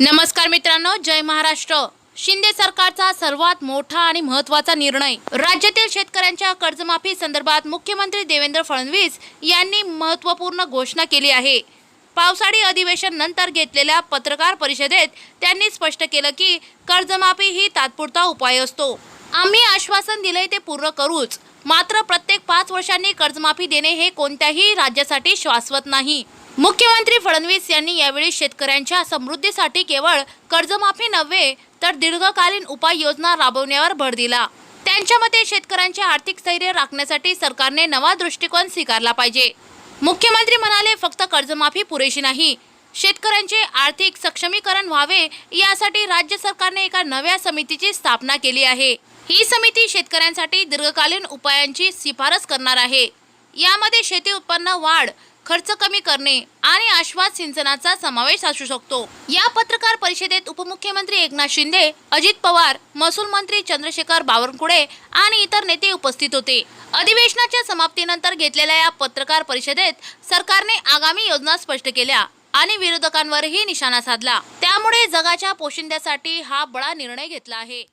नमस्कार मित्रांनो जय महाराष्ट्र. शिंदे सरकारचा सर्वात मोठा आणि महत्त्वाचा निर्णय. राज्यातील शेतकऱ्यांच्या कर्जमाफी संदर्भात मुख्यमंत्री देवेंद्र फडणवीस यांनी महत्त्वपूर्ण घोषणा केली आहे. पावसाळी अधिवेशन नंतर घेतलेल्या पत्रकार परिषदेत त्यांनी स्पष्ट केलं की कर्जमाफी ही तात्पुरता उपाय असतो. आम्ही आश्वासन दिले ते पूर्ण करूच. मात्र प्रत्येक पाच वर्षांनी कर्जमाफी देणे हे कोणत्याही राज्यासाठी शाश्वत नाही. मुख्यमंत्री फडणवीस यांनी यावेळी शेतकऱ्यांच्या समृद्धीसाठी केवळ कर्जमाफी नव्हे तर दीर्घकालीन उपाययोजना राबवण्यावर भर दिला. त्यांच्या मते शेतकऱ्यांचे आर्थिक स्थैर्य राखण्यासाठी सरकारने नवा दृष्टिकोन स्वीकारला पाहिजे. मुख्यमंत्री म्हणाले फक्त कर्जमाफी पुरेशी नाही. शेतकऱ्यांचे आर्थिक सक्षमीकरण व्हावे यासाठी राज्य सरकारने एका नव्या समितीची स्थापना केली आहे. ही समिती शेतकऱ्यांसाठी दीर्घकालीन उपायांची शिफारस करणार आहे. यामध्ये शेती उत्पन्न वाढ खर्च कमी करणे आणि आश्वास सिंचनाचा समावेश असू शकतो. या पत्रकार परिषदेत उपमुख्यमंत्री एकनाथ शिंदे अजित पवार महसूल मंत्री चंद्रशेखर बावनकुळे आणि इतर नेते उपस्थित होते. अधिवेशनाच्या समाप्तीनंतर घेतलेल्या या पत्रकार परिषदेत सरकारने आगामी योजना स्पष्ट केल्या आणि विरोधकांवरही निशाणा साधला. त्यामुळे जगाच्या पोशिंद्यासाठी हा बळा निर्णय घेतला आहे.